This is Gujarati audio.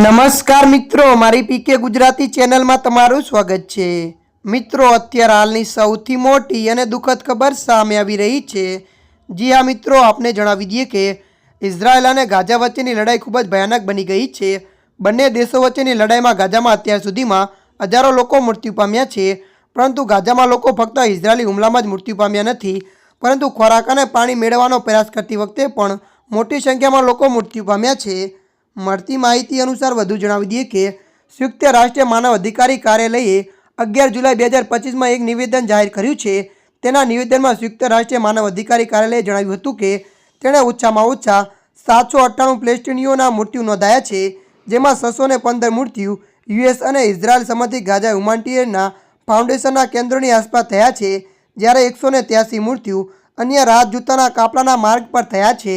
નમસ્કાર મિત્રો, મારી પીકે ગુજરાતી ચેનલમાં તમારું સ્વાગત છે. મિત્રો, અત્યારે હાલની સૌથી મોટી અને દુઃખદ ખબર સામે આવી રહી છે. જી હા મિત્રો, આપને જણાવી દઈએ કે ઇઝરાયલ અને ગાઝા વચ્ચેની લડાઈ ખૂબ જ ભયાનક બની ગઈ છે. બંને દેશો વચ્ચેની લડાઈમાં ગાઝામાં અત્યાર સુધીમાં હજારો લોકો મૃત્યુ પામ્યા છે. પરંતુ ગાઝામાં લોકો ફક્ત ઇઝરાયલી હુમલામાં જ મૃત્યુ પામ્યા નથી. પરંતુ ખોરાક અને પાણી મેળવવાનો પ્રયાસ કરતી વખતે પણ મોટી સંખ્યામાં લોકો મૃત્યુ પામ્યા છે. મળતી માહિતી અનુસાર વધુ જણાવી દઈએ કે, સંયુક્ત રાષ્ટ્રીય માનવ અધિકારી કાર્યાલયે અગિયાર જુલાઈ બે હજાર પચીસમાં એક નિવેદન જાહેર કર્યું છે. તેના નિવેદનમાં સંયુક્ત રાષ્ટ્રીય માનવ અધિકારી કાર્યાલયે જણાવ્યું હતું કે, તેણે ઓછામાં ઓછા સાતસો અઠ્ઠાણું પ્લેસ્ટિનીઓના મૃત્યુ નોંધાયા છે, જેમાં છસો ને પંદર મૃત્યુ યુએસ અને ઇઝરાયલ સમર્થિત ગાઝા હ્યુમાનિટેરિયનના ફાઉન્ડેશનના કેન્દ્રોની આસપાસ થયા છે, જ્યારે એકસો ને ત્યાસી મૃત્યુ અન્ય રાહત જૂતાના કાપલાના માર્ગ પર થયા છે.